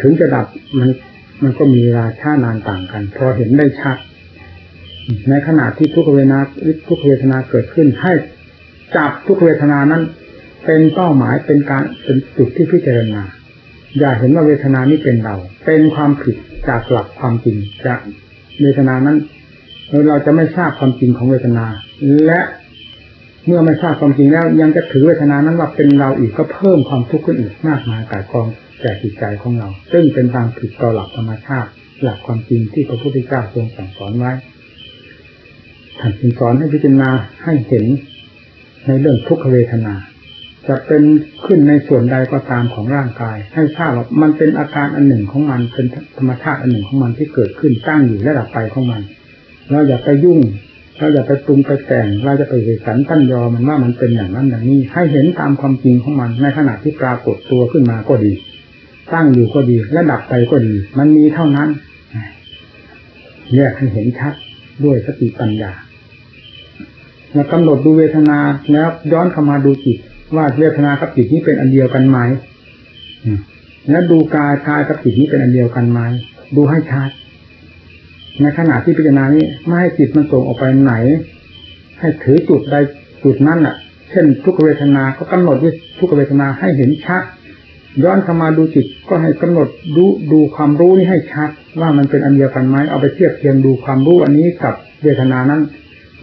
ถึงจะดับมันมันก็มีเวลาช้านานต่างกัน พอเห็นได้ชัด ในขณะที่ทุกเวทนาทุกเวทนาเกิดขึ้น ให้จับทุกเวทนานั้น เป็นเป้าหมายเป็นการเป็นจุดที่พิจารณาอย่าเห็นว่าเวทนานี้เป็นเรา เป็นความผิดจากหลักความจริงจากเวทนานั้น เราจะไม่ทราบความจริงของเวทนา และเมื่อไม่ทราบความจริงแล้ว ยังจะถือเวทนานั้นว่าเป็นเราอีกก็เพิ่มความทุกข์ขึ้นอีกมากมายกายกอง แก่จิตใจของเรา ซึ่งเป็นทางผิดต่อหลักธรรมชาติหลักความจริงที่พระพุทธเจ้าทรงสั่งสอนไว้ท่านสอนให้พิจารณาให้เห็นในเรื่องทุกขเวทนา จะเป็นขึ้นในส่วนใดก็ตามของร่างกาย ให้ทราบว่ามันเป็นอาการอันหนึ่งของมันเป็นธรรมชาติอันหนึ่งของมันที่เกิดขึ้นตั้งอยู่และดับไปของมัน เราอย่าไปยุ่ง เราอย่าไปปรุงไปแต่ง เราจะไปเหสันตั้นยอมันว่ามันเป็นอย่างนั้นอย่างนี้ ให้เห็นตามความจริงของมันในขณะที่ปรากฏตัวขึ้นมาก็ดี ตั้งอยู่ก็ดีและดับไปก็ดี มันมีเท่านั้นแยกให้เห็นชัดด้วยสติปัญญาแล้วกำหนดดูเวทนาแล้วย้อนเข้ามาดูจิต ว่าเวทนากับจิตนี้เป็นอันเดียวกันไหมแล้วดูกายกายกับจิตนี้เป็นอันเดียวกันไหมดูให้ชัดในขณะที่พิจารณานี้ไม่ให้จิตมันส่งออกไปไหน ให้ถือจุดใดจุดนั้นอะ เช่นทุกเวทนาก็กำหนดด้วยทุกเวทนาให้เห็นชัด ย้อนเข้ามาดูจิตก็ให้กำหนดดูดูความรู้นี้ให้ชัด ว่ามันเป็นอันเดียวกันไหมเอาไปเทียบเทียงดูความรู้อันนี้กับเวทนานั้น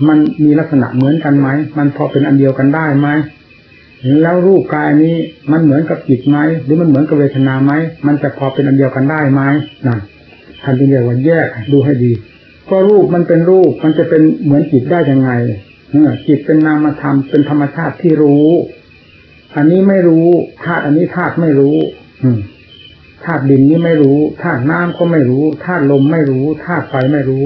มันมีลักษณะเหมือนกันไหมมันพอเป็นอันเดียวกันได้ไหมแล้วรูปกายนี้มันเหมือนกับจิตไหมหรือมันเหมือนกับเวทนาไหมมันจะพอเป็นอันเดียวกันได้ไหมนั่นท่านจึงเรียกว่าแยกดูให้ดี ก็รูปมันเป็นรูปมันจะเป็นเหมือนจิตได้ยังไงจิตเป็นนามธรรมเป็นธรรมชาติที่รู้ อันนี้ไม่รู้ธาตุอันนี้ธาตุไม่รู้ อืธาตุดินนี้ไม่รู้ธาตุน้ำก็ไม่รู้ธาตุลมไม่รู้ธาตุไฟไม่รู้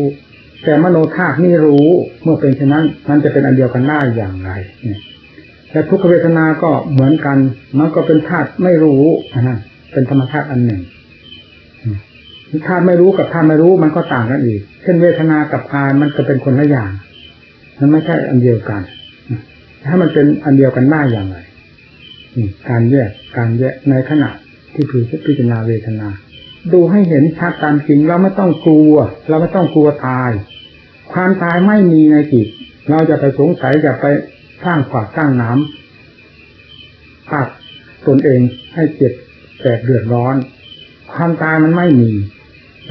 แต่มโนธาตุนี่รู้ เมื่อเป็นเช่นนั้น มันจะเป็นอันเดียวกันได้อย่างไรแต่ทุกขเวทนาก็เหมือนกัน มันก็เป็นธาตุไม่รู้นะเป็นธรรมชาติอันหนึ่งถ้าไม่รู้กับถ้าไม่รู้มันก็ต่างกันอีก เช่นเวทนากับกายมันก็เป็นคนละอย่าง มันไม่ใช่อันเดียวกัน ถ้ามันเป็นอันเดียวกันได้อย่างไร การแยกการแยกในขณะที่คือพิจารณาเวทนา ดูให้เห็นชัดตามจริงเราไม่ต้องกลัว เราไม่ต้องกลัวตาย ความตายไม่มีในจิต เราจะไปสงสัยจะไปสร้างขวากสร้างน้ำปักตนเองให้เจ็บแสบเดือดร้อน ความตายมันไม่มี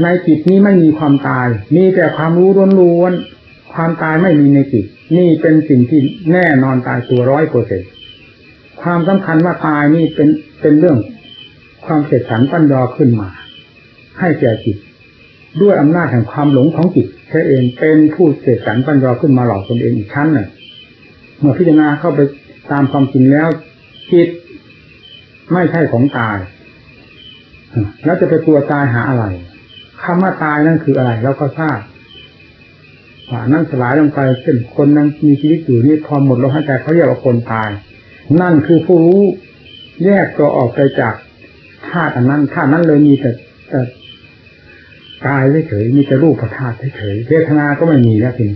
ในจิตนี้ไม่มีความตาย มีแต่ความรู้ล้วนๆความตายไม่มีในจิต นี่เป็นสิ่งที่แน่นอนตายตัวร้อยเปอร์เซ็น ความสำคัญว่าตายนี่เป็นเป็นเรื่องความเสร็จสรรปัญญาขึ้นมา ให้แก่จิต ด้วยอำนาจแห่งความหลงของจิตแค่เองเป็นผู้เสร็จสรรปัญญาขึ้นมาหลอกตนเองอีกชั้นหนึ่งเมื่อพิจารณาเข้าไปตามความจริงแล้วจิตไม่ใช่ของตาย แล้วจะไปตัวตายหาอะไรคำว่าตายนั่นคืออะไรเราก็ทราบว่านั่นสลายลงไปเช่นคนนั้นมีชีวิตอยู่นี่พอหมดลมหายใจเขาเรียกว่าคนตาย นั่นคือผู้รู้แยกตัวออกไปจากธาตุอันนั้นธาตุนั้นเลยมีแต่แต่กายเฉยมีแต่รูปธาตุเฉยเวทนาก็ไม่มีแล้วจริง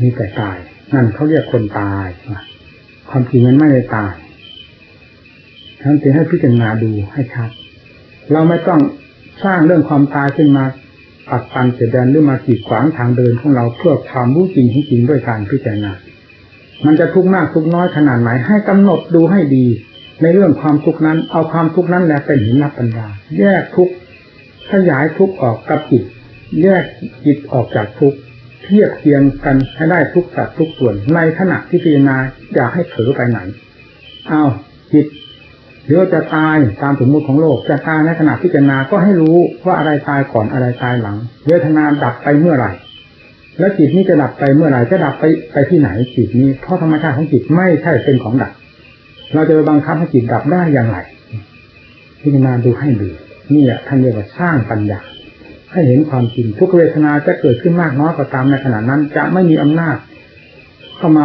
มีแต่กาย นั่นเขาเรียกคนตายความจริงมันไม่ได้ตายท่านจะให้พิจารณาดูให้ชัดเราไม่ต้องสร้างเรื่องความตายขึ้นมาปัดปันเสียแดนหรือมาขีดขวางทางเดินของเราเพื่อความรู้จริงที่จริงด้วยการพิจารณา มันจะทุกข์มากทุกข์น้อยขนาดไหน ให้กำหนดดูให้ดี ในเรื่องความทุกข์นั้น เอาความทุกข์นั้นแหละเป็นหินนับปัญญา แยกทุกข์ขยายทุกข์ออกกับจิต แยกจิตออกจากทุกข์เทียบเทียงกันให้ได้ทุกสัดทุกส่วน ในขณะที่พิจารณาอย่าให้เผลอไปไหนเอาจิตหรือจะตายตามสมมติของโลกจะตายในขณะพิจารณาก็ให้รู้ว่าอะไรตายก่อนอะไรตายหลังเวทนาดับไปเมื่อไหร่ แล้วจิตนี้จะดับไปเมื่อไหร่จะดับไปไปที่ไหนจิตนี้เพราะธรรมชาติของจิตไม่ใช่เป็นของดับ เราจะไปบังคับให้จิตดับได้อย่างไรพิจารณาดูให้ดีนี่แหละท่านเรียกว่าสร้างปัญญาให้เห็นความจริงทุกเวทนาจะเกิดขึ้นมากน้อยก็ตามในขณะนั้น จะไม่มีอำนาจ เข้ามา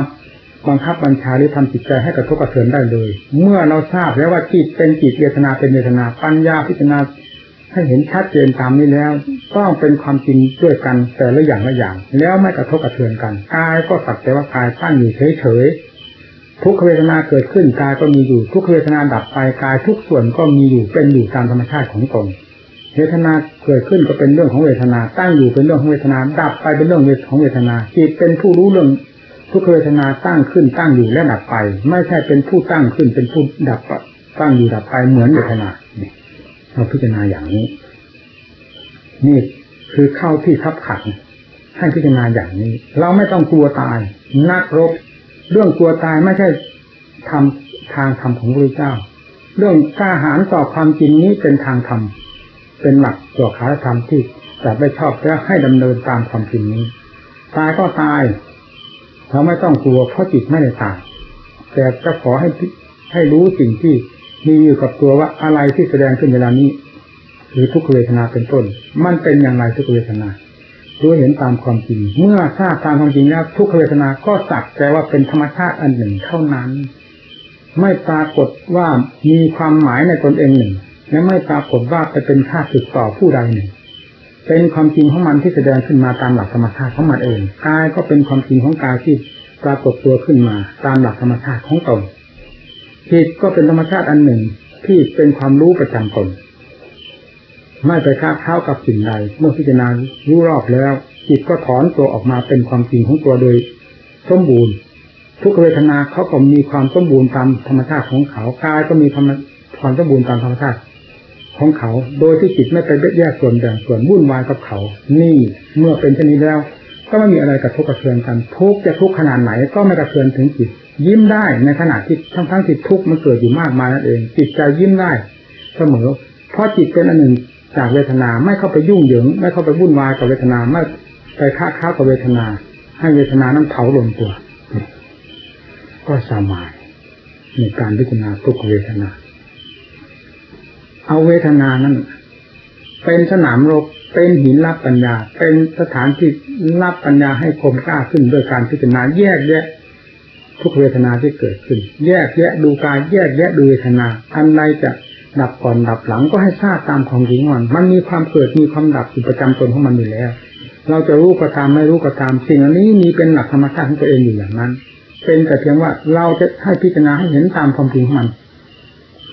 บังคับบัญชาหรือทำจิตใจให้กระทบกระเทือนได้เลย เมื่อเราทราบแล้วว่าจิตเป็นจิตเวทนาเป็นเวทนาปัญญาพิจารณา ให้เห็นชัดเจนตามนี้แล้ว ต้องเป็นความจริงด้วยกันแต่ละอย่างละอย่าง แล้วไม่กระทบกระเทือนกันกายก็สักแต่ว่ากายตั้งอยู่เฉยๆทุกขเวทนาเกิดขึ้นกายก็มีอยู่ทุกขเวทนาดับไปกายทุกส่วนก็มีอยู่เป็นอยู่ตามธรรมชาติของตนเวทนาเกิดขึ้นก็เป็นเรื่องของเวทนา ตั้งอยู่เป็นเรื่องของเวทนา ดับไปเป็นเรื่องของเวทนาจิตเป็นผู้รู้เรื่องทุกขเวทนาตั้งขึ้นตั้งอยู่และดับไป ไม่ใช่เป็นผู้ตั้งขึ้นเป็นผู้ดับตั้งอยู่ดับไปเหมือนเวทนาเนี่ย เราพิจารณาอย่างนี้ นี่คือเข้าที่ทับขัดให้พิจารณาอย่างนี้ เราไม่ต้องกลัวตาย นักรบ เรื่องกลัวตายไม่ใช่ทำทางธรรมของพระเจ้า เรื่องกล้าหาญต่อความจริงนี้เป็นทางธรรมเป็นหลักตัวขาธรรมที่จะไม่ชอบและให้ดำเนินตามความจริงนี้ ตายก็ตายเราไม่ต้องกลัวเพราะจิตไม่ได้ตายแต่จะขอให้ให้รู้สิ่งที่ มีอยู่กับตัวว่าอะไรที่แสดงขึ้นเวลานี้หรือทุกเวทนาเป็นต้น มันเป็นอย่างไรทุกเวทนารู้เห็นตามความจริง เมื่อทราบตามความจริงแล้วทุกเวทนาก็สักแต่ว่าเป็นธรรมชาติอันหนึ่งเท่านั้น ไม่ปรากฏว่ามีความหมายในตนเองหนึ่ง และไม่ปรากฏว่าไปเป็นค่าสึกต่อผู้ใดหนึ่ง เป็นความจริงของมันที่แสดงขึ้นมาตามหลักธรรมชาติของมันเองกายก็เป็นความจริงของกายที่ปรากฏตัวขึ้นมา ตามหลักธรรมชาติของตน จิตก็เป็นธรรมชาติอันหนึ่งที่เป็นความรู้ประจำตนไม่ไปค้าเข้ากับสิ่งใด เมื่อพิจารณารู้รอบแล้ว จิตก็ถอนตัวออกมาเป็นความจริงของตัวโดยสมบูรณ์ ทุกเวทนาเขาก็มีความสมบูรณ์ตามธรรมชาติของเขากายก็มีความสมบูรณ์ตามธรรมชาติของเขา โดยที่จิตไม่ไปแยกส่วนแบ่งส่วนวุ่นวายกับเขา นี่เมื่อเป็นเช่นนี้แล้ว ก็ไม่มีอะไรกระทบกระเทือนกัน ทุกจะทุกขนาดไหนก็ไม่กระเทือนถึงจิต ยิ้มได้ในขณะที่ทั้งทั้งที่ทุกมันเกิดอยู่มากมายนั่นเอง จิตใจยิ้มได้ เสมอ เพราะจิตเป็นอันหนึ่งจากเวทนาไม่เข้าไปยุ่งเหยิง ไม่เข้าไปวุ่นวายกับเวทนาไม่ไปค้าค้ากับเวทนา ให้เวทนานั้นเผาลงตัว ก็สามายในการพิจารณาทุกเวทนา เอาเวทนานั้น เป็นสนามรบเป็นหินรับปัญญา เป็นสถานที่รับปัญญาให้คมกล้าขึ้นโดยการพิจารณาแยกแยะทุกเวทนาที่เกิดขึ้น แยกแยะดูกายแยกแยะดูเวทนา อันใดจะดับก่อนดับหลังก็ให้ทราบตามของจริงมันมันมีความเกิดมีความดับอยู่ประจำตนของมันอยู่แล้ว เราจะรู้ก็ตามไม่รู้ก็ตาม สิ่งอันนี้มีเป็นหลักธรรมชาติของตัวเองอยู่อย่างนั้น เป็นแต่เพียงว่าเราจะให้พิจารณาให้เห็นตามความจริงของมัน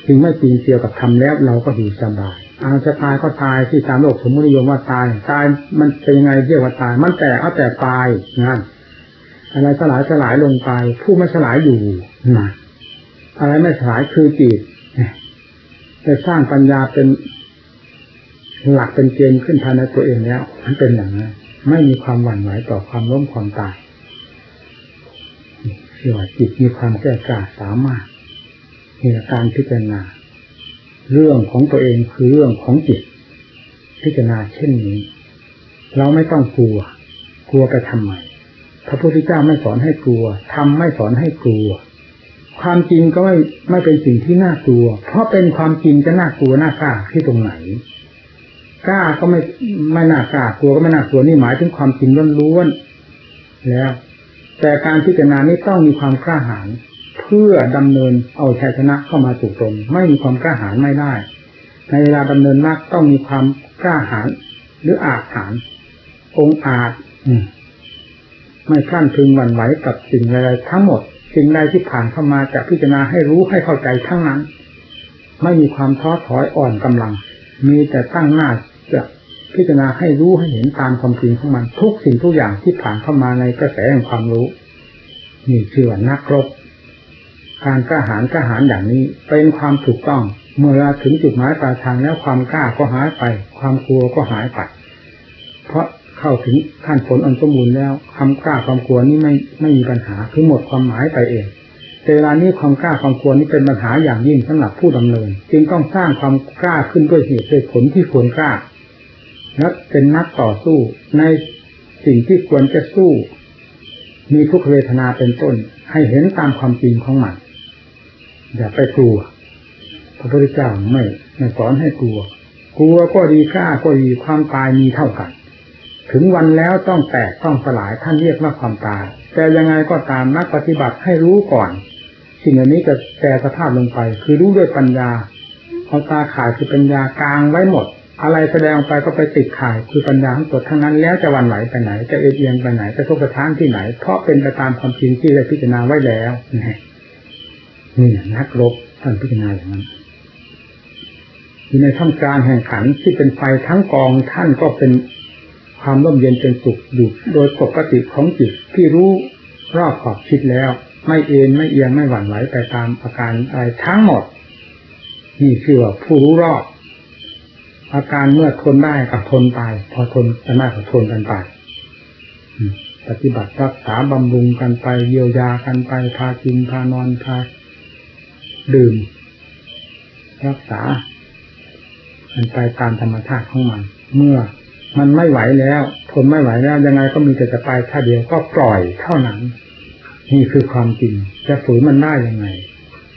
ถึงไม่ปีนเกี่ยวกับทำแล้วเราก็อยู่สบาย อาจะตายก็ตายที่ตามโลกสมมตินิยมว่าตายตายมันเป็นยังไงเรียกว่าตาย มันแตกเอาแต่ตายนั่นอะไรสลายสลายลงไป ผู้ไม่สลายอยู่นะอะไรไม่สลายคือจิตจะสร้างปัญญาเป็นหลักเป็นเกณฑ์ขึ้นภายในตัวเองแล้วมันเป็นอย่างนั้นไม่มีความหวั่นไหวต่อความล้มความตายเชื่อว่าจิตมีความแก่กล้าสามารถนี่การพิจารณา เรื่องของตัวเองคือเรื่องของจิต พิจารณาเช่นนี้ เราไม่ต้องกลัว กลัวไปทำไมพระพุทธเจ้าไม่สอนให้กลัวทำไม่สอนให้กลัว ความจริงก็ไม่ไม่เป็นสิ่งที่น่ากลัว เพราะเป็นความจริงจะน่ากลัวน่ากล้าที่ตรงไหนกล้าก็ไม่ไม่น่ากล้ากลัวก็ไม่น่ากลัวนี่หมายถึงความจริงล้วนๆแล้ว แต่การพิจารณานี้ต้องมีความกล้าหาญ เพื่อดำเนินเอาชัยชนะเข้ามาสู่ตนไม่มีความกล้าหาญไม่ได้ ในเวลาดำเนินมากต้องมีความกล้าหาญหรืออาจหาญองอาจไม่คลั่นพึงหวั่นไหวกับสิ่งใดทั้งหมด สิ่งใดที่ผ่านเข้ามาจะพิจารณาให้รู้ให้เข้าใจทั้งนั้น ไม่มีความท้อถอยอ่อนกำลัง มีแต่ตั้งหน้าจะพิจารณาให้รู้ให้เห็นตามความจริงของมัน ทุกสิ่งทุกอย่างที่ผ่านเข้ามาในกระแสแห่งความรู้ นี่ชื่อว่านักรบ การกล้าหาญกล้าหาญอย่างนี้ เป็นความถูกต้อง เมื่อเราถึงจุดหมายปลายทางแล้วความกล้าก็หายไป ความกลัวก็หายไป เพราะเข้าถึงขั้นผลอันสมบูรณ์แล้ว ความกล้าความกลัวนี้ไม่ไม่มีปัญหาคือหมดความหมายไปเองเวลานี้ความกล้าความกลัวนี้เป็นปัญหาอย่างยิ่งสำหรับผู้ดำเนิน จึงต้องสร้างความกล้าขึ้นด้วยเหตุด้วยผลที่ควรกล้าและเป็นนักต่อสู้ในสิ่งที่ควรจะสู้ มีทุกเวทนาเป็นต้น ให้เห็นตามความจริงของมัน อย่าไปกลัว พระพุทธเจ้าไม่ไม่สอนให้กลัว กลัวก็ดีกล้าก็ดีความตายมีเท่ากัน ถึงวันแล้วต้องแตกต้องสลายท่านเรียกว่าความตาย แต่ยังไงก็ตามนักปฏิบัติให้รู้ก่อน สิ่งเหล่านี้จะแปรสภาพลงไป คือรู้ด้วยปัญญาเอาตาข่ายคือปัญญากลางไว้หมด อะไรแสดงไปก็ไปติดข่าย คือปัญญาทั้งหมดทั้งนั้น แล้วจะวันไหวไปไหน จะเอียงไปไหนจะทุกข์ทานที่ไหน เพราะเป็นไปตามความจริงที่ได้พิจารณาไว้แล้วน นี่นักรบท่านพิจารณาอย่างนั้นอยู่ในท่ามกลางแห่งขันที่เป็นไฟทั้งกองท่านก็เป็นความร่มเย็นเป็นสุขอยู่โดยปกติของจิตที่รู้รอบขอบคิดแล้ว ไม่เอ็นไม่เอียงไม่หวั่นไหวไปตามอาการอะไรทั้งหมด นี่คือว่าผู้รู้รอบอาการเมื่อทนได้กับทนไปพอทนกันได้ก็ทนกันไปปฏิบัติรักษาบำรุงกันไปเยียวยากันไปพากินพานอนพา ดื่ม รักษา มันไปตามธรรมชาติของมัน เมื่อมันไม่ไหวแล้วทนไม่ไหวแล้วยังไงก็มีแต่จะไปท่าเดียวก็ปล่อยเท่านั้น นี่คือความจริง จะฝืนมันได้ยังไง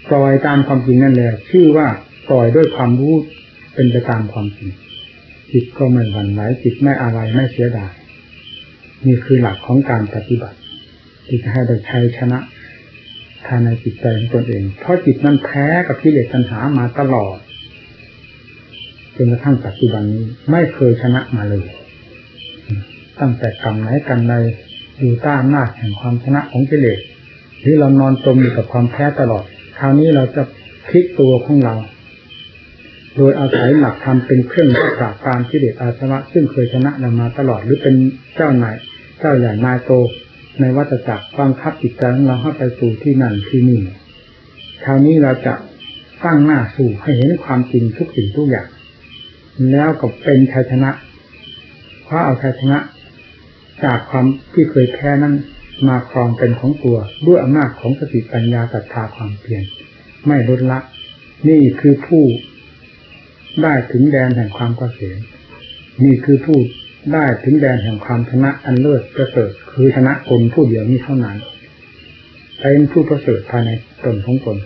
ปล่อยตามความจริงนั่นแหละชื่อว่าปล่อยด้วยความรู้เป็นไปตามความจริง จิตก็ไม่หวั่นไหวจิตไม่อะไรไม่เสียดายนี่คือหลักของการปฏิบัติ ที่จะให้ได้ชัยชนะ ภายในจิตใจของตนเอง เพราะจิตนั้นแพ้กับกิเลสตัณหามาตลอดจนกระทั่งปัจจุบันนี้ไม่เคยชนะมาเลย ตั้งแต่กรรมไหนกันใดอยู่ต้านหน้าแห่งความชนะของกิเลสหรือเรานอนจมอยู่กับความแพ้ตลอด คราวนี้เราจะพลิกตัวของเรา โดยอาศัยหลักธรรมเป็นเครื่องปราบการกิเลสอาสวะซึ่งเคยชนะเรามาตลอดหรือเป็นเจ้านายเจ้าใหญ่นายโต ในวัฏจักรบังคับจิตใจของเราให้ไปสู่ที่นั่นที่นี่คราวนี้เราจะตั้งหน้าสู่ให้เห็นความจริงทุกสิ่งทุกอย่าง แล้วก็เป็นชัยชนะเพราะเอาชัยชนะ จากความที่เคยแพ้นั้นมาครองเป็นของตัวด้วยอำนาจของสติปัญญาศรัทธาความเพียรไม่ลดละ นี่คือผู้ได้ถึงแดนแห่งความเกษมนี่คือผู้ ได้ถึงแดนแห่งความชนะอันเลิศประเสริฐคือชนะตนผู้เดียวนี้เท่านั้นเป็นผู้ประเสริฐภายในตนของตน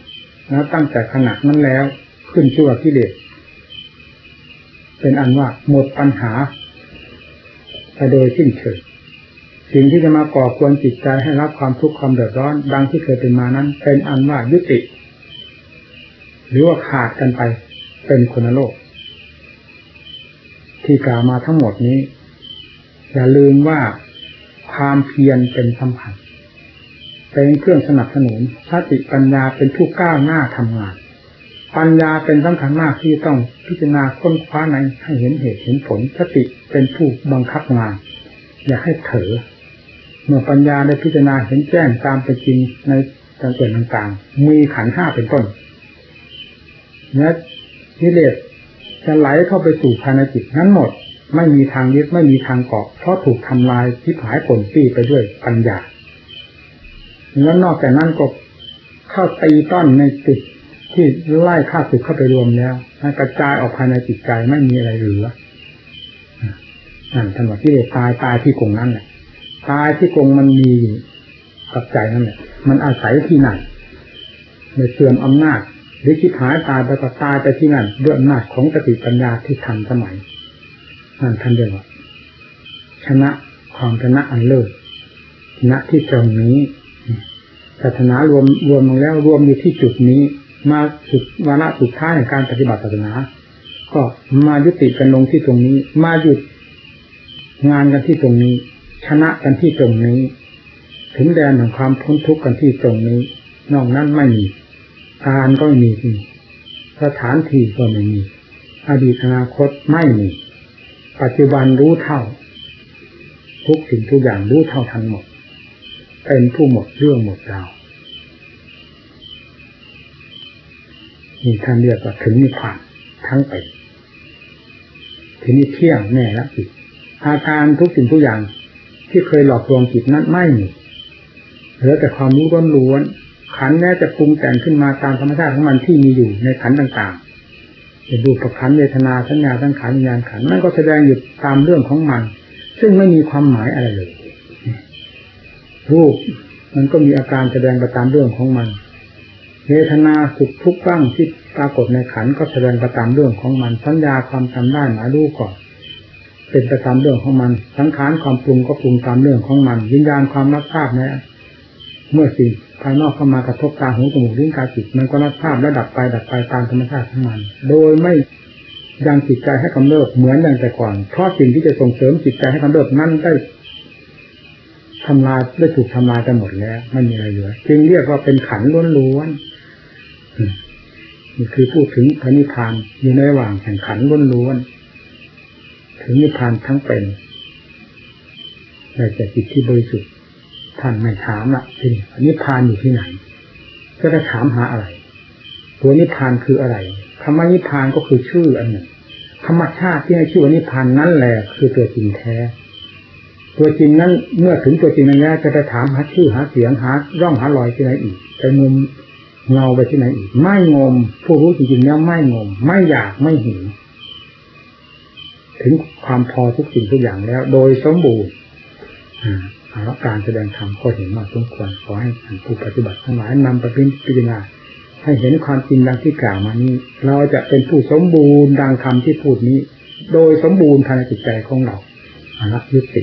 แล้วตั้งแต่ขณะนั้นแล้วขึ้นชื่อว่ากิเลสเป็นอันว่าหมดปัญหาไปโดยสิ้นเชิงสิ่งที่จะมาก่อควรจิตใจให้รับความทุกข์ความเดือดร้อน ดังที่เคยเป็นมานั้น เป็นอันว่ายุติ หรือว่าขาดกันไปเป็นคนโลก ที่กล่าวมาทั้งหมดนี้ อย่าลืมว่าความเพียรเป็นสำคัญเป็นเครื่องสนับสนุนสติปัญญาเป็นผู้ก้าวหน้าทำงาน ปัญญาเป็นสำคัญมากที่ต้องพิจารณาค้นคว้าในให้เห็นเหตุเห็นผลสติเป็นผู้บังคับงาน อย่าให้เถอเมื่อปัญญาได้พิจารณาเห็นแจ้งตามเป็นจริงในต่างๆต่างๆ มีขันห้าเป็นต้นและกิเลสจะไหลเข้าไปสู่ภายในจิตนั้นหมด ไม่มีทางยึดไม่มีทางเกาะเพราะถูกทำลายทิพหายผลปี้ไปด้วยปัญญาแล้วนอกจากนั้นก็เข้าตีต้อนในจิตที่ไล่ข้าศึกเข้าไปรวมแล้วกระจายออกภายในจิตใจไม่มีอะไรเหลือนั่นท่านบอกที่ตายตายที่กงนั้นแหละตายที่กงมันมีกับใจนั่นแหละมันอาศัยที่ไหนในเสื่อมอำนาจหรือคิดหายตายไปก็ตายไปที่นั่นด้วยอำนาจของสติปัญญาที่ทันสมัย นั่นท่านเรียกว่าชนะความชนะอันเลิศชนะที่ตรงนี้ศาสนารวมรวมลงแล้วรวมอยู่ที่จุดนี้ มาสุดวาระสุดท้ายในการปฏิบัติศาสนา ก็มายุติกันลงที่ตรงนี้ มาหยุดงานกันที่ตรงนี้ ชนะกันที่ตรงนี้ ถึงแดนของความพ้นทุกข์กันที่ตรงนี้ นอกนั้นไม่มีการก็ไม่มีสถานที่ก็ไม่มีอดีตอนาคตไม่มี ปัจจุบันรู้เท่า ทุกสิ่งทุกอย่างรู้เท่าทันหมด เป็นผู้หมดเรื่องหมดราวนี่ท่านเรียกว่าถึงนิพพานทั้งเป็นทีนี้เที่ยงแน่ละจิตอาการทุกสิ่งทุกอย่างที่เคยหลอกลวงจิตนั้นไม่มีเหลือแต่ความรู้ล้วนขันแม้จะปรุงแต่งขึ้นมาตามธรรมชาติของมันที่มีอยู่ในขันต่าง จะดูประคันเวทนาสัญญาสังขารวิญญาณขันนั่นก็แสดงอยู่ตามเรื่องของมัน ซึ่งไม่มีความหมายอะไรเลย รูปมันก็มีอาการแสดงไปตามเรื่องของมัน เวทนาสุขทุกข์บ้างที่ปรากฏในขันก็แสดงไปตามเรื่องของมัน สัญญาความจำได้หมายรู้ก่อนเป็นไปตามเรื่องของมัน สังขารความปรุงก็ปรุงตามเรื่องของมัน วิญญาณความรับทราบนะเมื่อสิ่ง ภายนอกเข้ามากระทบตาหูจมูกลิ้นกายจิตมันก็รับภาพและดับไปดับไปตามธรรมชาติของมัน โดยไม่ยังจิตใจให้กำเริบเหมือนอย่างแต่ก่อน เพราะสิ่งที่จะส่งเสริมจิตใจให้กำเริบนั้นได้ทำลายได้ถูกทำลายกันหมดแล้วไม่มีอะไรเหลือจึงเรียกว่าเป็นขันล้วนๆนี่คือพูดถึงพระนิพพานอยู่ในระหว่างแข่งขันล้วนๆถึงนิพพานทั้งเป็นแต่แต่จิตที่บริสุทธิ์ ท่านไม่ถามละทีนี่นิพพานอยู่ที่ไหน ก็จะถามหาอะไร ตัวนิพพานคืออะไรคำว่านิพพานก็คือชื่ออันหนึ่งธรรมชาติที่ให้ชื่อว่านิพพานนั่นแหละคือตัวจริงแท้ ตัวจริงนั้นเมื่อถึงตัวจริงนั้นแล้วจะไปถามหาชื่อหาเสียงหาร่องหารอยที่ไหนอีกไปงมเงาไปที่ไหนอีก ไม่งม ผู้รู้จริงๆแล้วไม่งม ไม่อยากไม่หิวถึงความพอทุกสิ่งทุกอย่างแล้ว โดยสมบูรณ์ อ่าการแสดงธรรมก็เห็นว่าสมควรขอให้ผู้ปฏิบัติทั้งหลายนำไปพิจารณาให้เห็นความจริงดังที่กล่าวมานี้ เราจะเป็นผู้สมบูรณ์ดังคำที่พูดนี้ โดยสมบูรณ์ภายในจิตใจของเราอารักยุติ